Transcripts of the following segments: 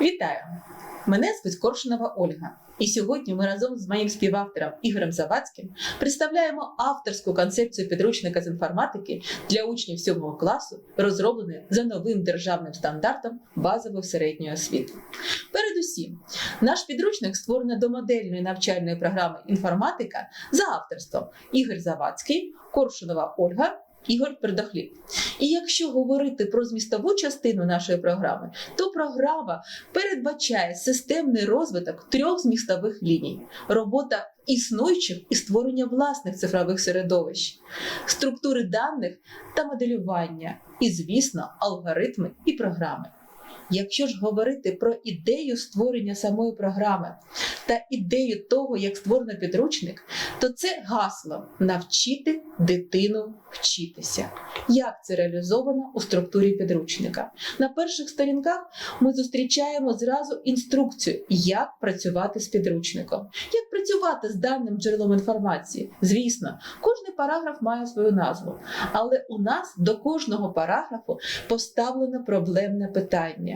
Вітаю! Мене звуть Коршунова Ольга. І сьогодні ми разом з моїм співавтором Ігорем Завадським представляємо авторську концепцію підручника з інформатики для учнів 7 класу, розроблений за новим державним стандартом базової середньої освіти. Передусім, наш підручник створений до модельної навчальної програми інформатика за авторством Ігор Завадський, Коршунова Ольга. Ігор Пердохліб. І якщо говорити про змістову частину нашої програми, то програма передбачає системний розвиток трьох змістових ліній: робота існуючих і створення власних цифрових середовищ, структури даних та моделювання, і, звісно, алгоритми і програми. Якщо ж говорити про ідею створення самої програми та ідею того, як створено підручник, то це гасло навчити дитину вчитися. Як це реалізовано у структурі підручника? На перших сторінках ми зустрічаємо зразу інструкцію, як працювати з підручником, як працювати з даним джерелом інформації. Звісно, кожний параграф має свою назву, але у нас до кожного параграфу поставлено проблемне питання.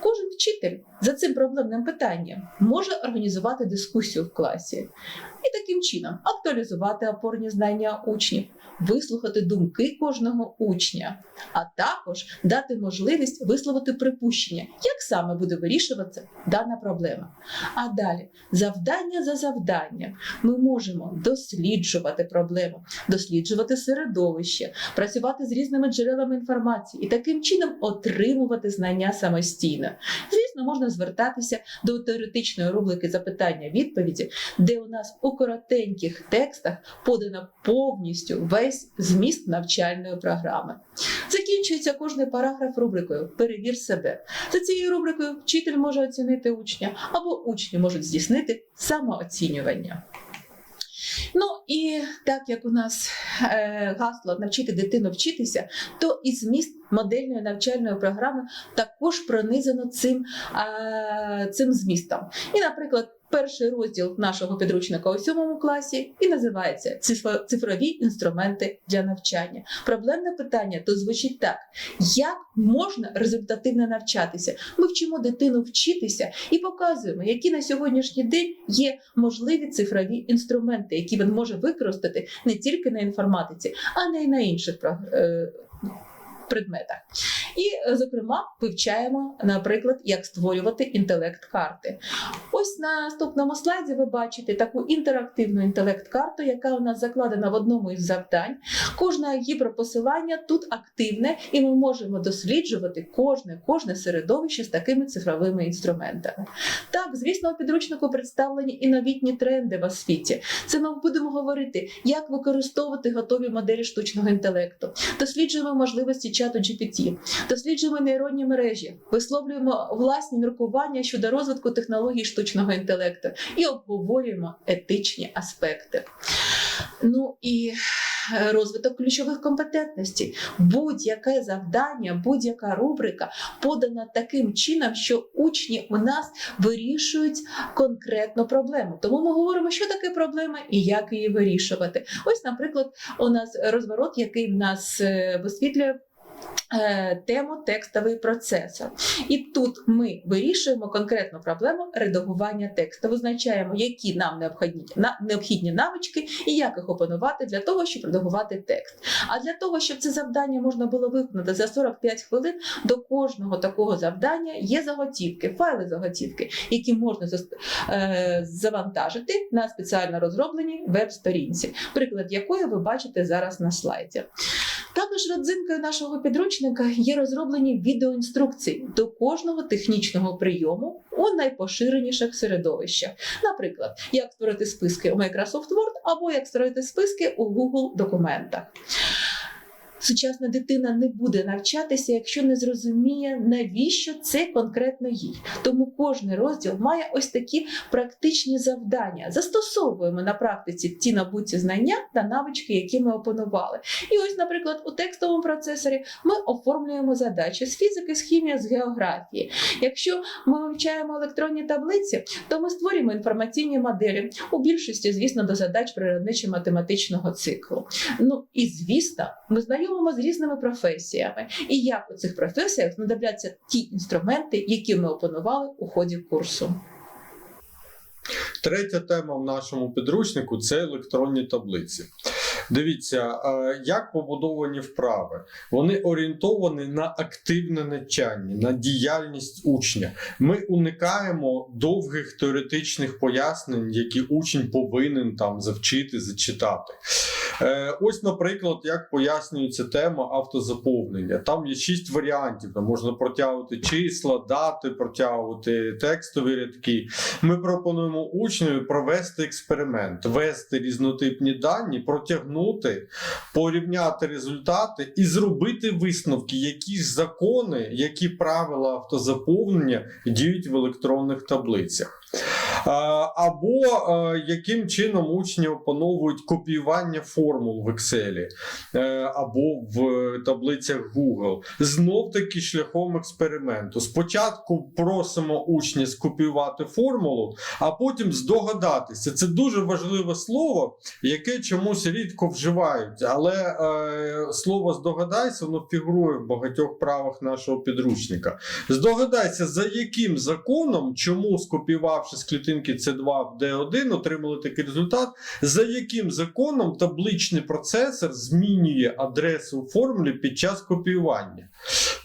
Кожен вчитель за цим проблемним питанням може організувати дискусію в класі і таким чином актуалізувати опорні знання учнів, вислухати думки кожного учня, а також дати можливість висловити припущення, як саме буде вирішуватися дана проблема. А далі, завдання за завданням, ми можемо досліджувати проблему, досліджувати середовище, працювати з різними джерелами інформації і таким чином отримувати знання самостійно. Звісно, можна звертатися до теоретичної рубрики запитання-відповіді, де у нас у коротеньких текстах подано повністю весь зміст навчальної програми. Закінчується кожний параграф рубрикою Перевір себе. За цією рубрикою вчитель може оцінити учня або учні можуть здійснити самооцінювання. І так як у нас е, гасло навчити дитину вчитися, то і зміст модельної навчальної програми також пронизано цим, цим змістом. І, наприклад, перший розділ нашого підручника у сьомому класі і називається «Цифро- цифрові інструменти для навчання. Проблемне питання то звучить так: як можна результативно навчатися? Ми вчимо дитину вчитися і показуємо, які на сьогоднішній день є можливі цифрові інструменти, які він може використати не тільки на інформатиці, а й на інших е, предметах. І, е, зокрема, вивчаємо, наприклад, як створювати інтелект-карти. Ось на наступному слайді ви бачите таку інтерактивну інтелект-карту, яка у нас закладена в одному із завдань. Кожне гіперпосилання тут активне, і ми можемо досліджувати кожне, кожне середовище з такими цифровими інструментами. Так, звісно, у підручнику представлені і новітні тренди в освіті. Це ми будемо говорити, як використовувати готові моделі штучного інтелекту. Досліджуємо можливості чату GPT, досліджуємо нейронні мережі, висловлюємо власні міркування щодо розвитку технологій штучного інтелекту і обговорюємо етичні аспекти. Ну і е, розвиток ключових компетентностей. Будь-яке завдання, будь-яка рубрика подана таким чином, що учні у нас вирішують конкретну проблему. Тому ми говоримо, що таке проблема і як її вирішувати. Ось, наприклад, у нас розворот, який в нас е, висвітлює. Е, Тему текстовий процесор. І тут ми вирішуємо конкретну проблему редагування тексту, визначаємо, які нам необхідні, необхідні навички і як їх опанувати для того, щоб редагувати текст. А для того, щоб це завдання можна було виконати за 45 хвилин, до кожного такого завдання є заготівки, файли заготівки, які можна е, завантажити на спеціально розробленій веб-сторінці, приклад якої ви бачите зараз на слайді. Також родзинкою нашого підручника є розроблені відеоінструкції до кожного технічного прийому у найпоширеніших середовищах. Наприклад, як створити списки у Microsoft Word або як створити списки у Google документах. Сучасна дитина не буде навчатися, якщо не зрозуміє, навіщо це конкретно їй. Тому кожен розділ має ось такі практичні завдання. Застосовуємо на практиці ті набуті знання та навички, які ми опанували. І ось, наприклад, у текстовому процесорі ми оформлюємо задачі з фізики, з хімії, з географії. Якщо ми вивчаємо електронні таблиці, то ми створюємо інформаційні моделі у більшості, звісно, до задач природничо-математичного циклу. Ну і звісно, ми знайомимося познайомимо з різними професіями і як у цих професіях знадобляться ті інструменти, які ми опанували у ході курсу. Третя тема в нашому підручнику це електронні таблиці. Дивіться, як побудовані вправи. Вони орієнтовані на активне навчання, на діяльність учня. Ми уникаємо довгих теоретичних пояснень, які учень повинен там завчити, зачитати. Е, Ось, наприклад, як пояснюється тема автозаповнення. Там є шість варіантів. Там можна протягувати числа, дати, протягувати текстові рядки. Ми пропонуємо учневі провести експеримент, ввести різнотипні дані, протягнути, порівняти результати і зробити висновки, які ж закони, які правила автозаповнення діють в електронних таблицях. Або е, яким чином учні опановують копіювання формул в Excel е, або в таблицях Google. Знов таки шляхом експерименту. Спочатку просимо учня скопіювати формулу, а потім здогадатися. Це дуже важливе слово, яке чомусь рідко вживають, але е, слово здогадайся, воно фігурує в багатьох правах нашого підручника. Здогадайся, за яким законом, чому скопіювавши з клітинки C2 в D1, отримали такий результат, за яким законом табличний процесор змінює адресу у формулі під час копіювання.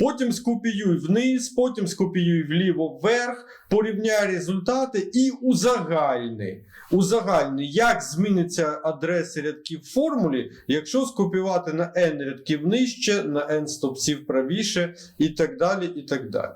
Потім скопіюй вниз, потім скопіюй вліво вверх, порівняй результати і узагальни. Узагальни, як зміниться адреси рядків в формулі, якщо скопіювати на n рядків нижче, на n стопців правіше, і так далі. і так далі.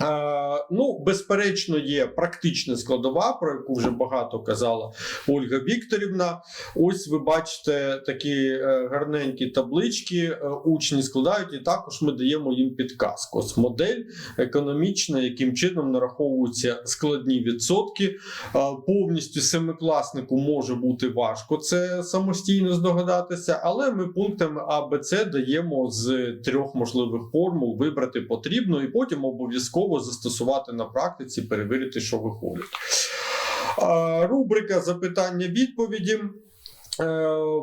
Е, ну, безперечно, є практична складова, про яку вже багато казала Ольга Вікторівна. Ось ви бачите такі е, гарненькі таблички, е, учні складають, і також ми даємо їм підказку. Ось модель економічна, яким чином нараховуються складні відсотки. Повністю семикласнику може бути важко це самостійно здогадатися, але ми пунктами А, Б, С даємо з трьох можливих формул вибрати потрібно, і потім обов'язково застосувати на практиці, перевірити, що виходить. Рубрика запитання-відповіді. Е,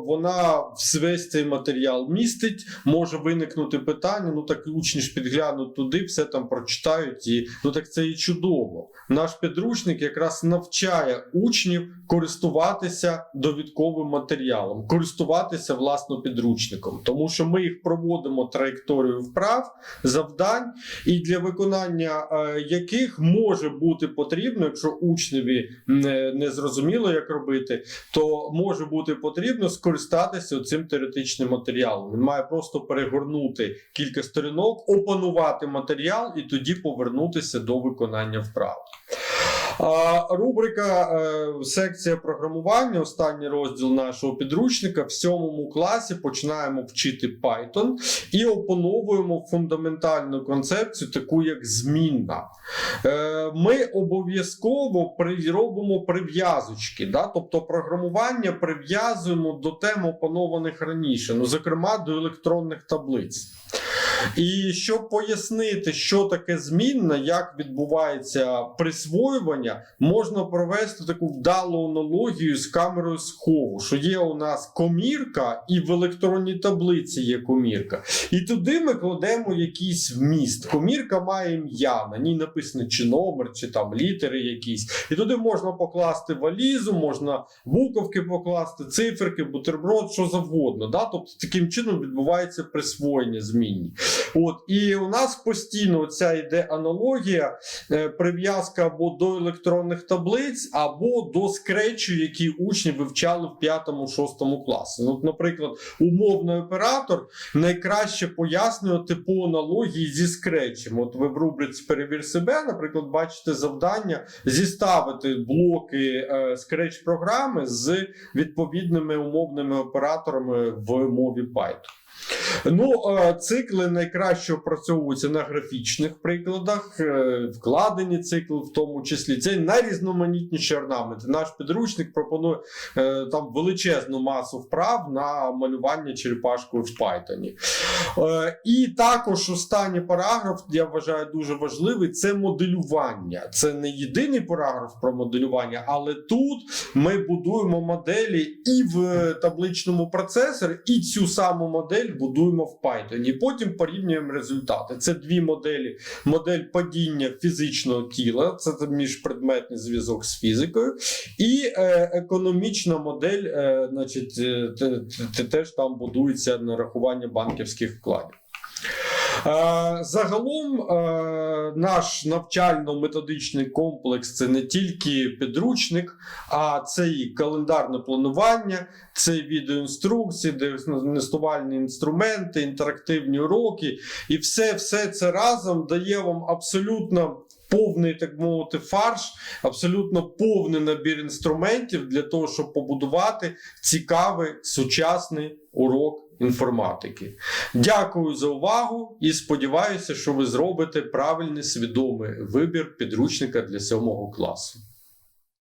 Вона весь цей матеріал містить, може виникнути питання. Ну так учні ж підглянуть туди, все там прочитають, і ну так це і чудово. Наш підручник якраз навчає учнів користуватися довідковим матеріалом, користуватися власно підручником, тому що ми їх проводимо траєкторію вправ, завдань, і для виконання е, яких може бути потрібно, якщо учневі не, не зрозуміло, як робити, то може бути потрібно скористатися цим теоретичним матеріалом. Він має просто перегорнути кілька сторінок, опанувати матеріал і тоді повернутися до виконання вправ. Рубрика е, секція програмування, останній розділ нашого підручника. В сьомому класі починаємо вчити Python і опановуємо фундаментальну концепцію, таку як змінна. Е, Ми обов'язково робимо прив'язочки, да? тобто програмування прив'язуємо до тем опанованих раніше, ну, зокрема до електронних таблиць. І щоб пояснити, що таке змінна, як відбувається присвоювання, можна провести таку вдалу аналогію з камерою схову, що є у нас комірка, і в електронній таблиці є комірка. І туди ми кладемо якийсь вміст. Комірка має ім'я, на ній написано чи номер, чи там літери якісь. І туди можна покласти валізу, можна буковки покласти, циферки, бутерброд, що завгодно. Да? Тобто таким чином відбувається присвоєння змінні. От, і у нас постійно ця йде аналогія, е, прив'язка або до електронних таблиць, або до скречу, які учні вивчали в 5-6 класі. Ну, от, наприклад, умовний оператор найкраще пояснювати по аналогії зі скретчем. От ви в рубриці Перевір себе, наприклад, бачите завдання зіставити блоки е, скреч програми з відповідними умовними операторами в мові Python. Ну, цикли найкраще опрацьовуються на графічних прикладах, е, вкладені цикли, в тому числі. Це найрізноманітніші орнаменти. Наш підручник пропонує е, там величезну масу вправ на малювання черепашкою в Python. Е, І також останній параграф, я вважаю, дуже важливий це моделювання. Це не єдиний параграф про моделювання, але тут ми будуємо моделі і в табличному процесорі, і цю саму модель модель будуємо в Python. І потім порівнюємо результати. Це дві моделі: модель падіння фізичного тіла, це міжпредметний зв'язок з фізикою, і е, економічна модель, е, значить, е, те- те- теж там будується нарахування банківських вкладів. Е, Загалом е, наш навчально-методичний комплекс це не тільки підручник, а це і календарне планування, це відеоінструкції, діагностувальні інструменти, інтерактивні уроки. І все, все це разом дає вам абсолютно. Повний, так мовити, фарш, абсолютно повний набір інструментів для того, щоб побудувати цікавий сучасний урок інформатики. Дякую за увагу і сподіваюся, що ви зробите правильний свідомий вибір підручника для сьомого класу.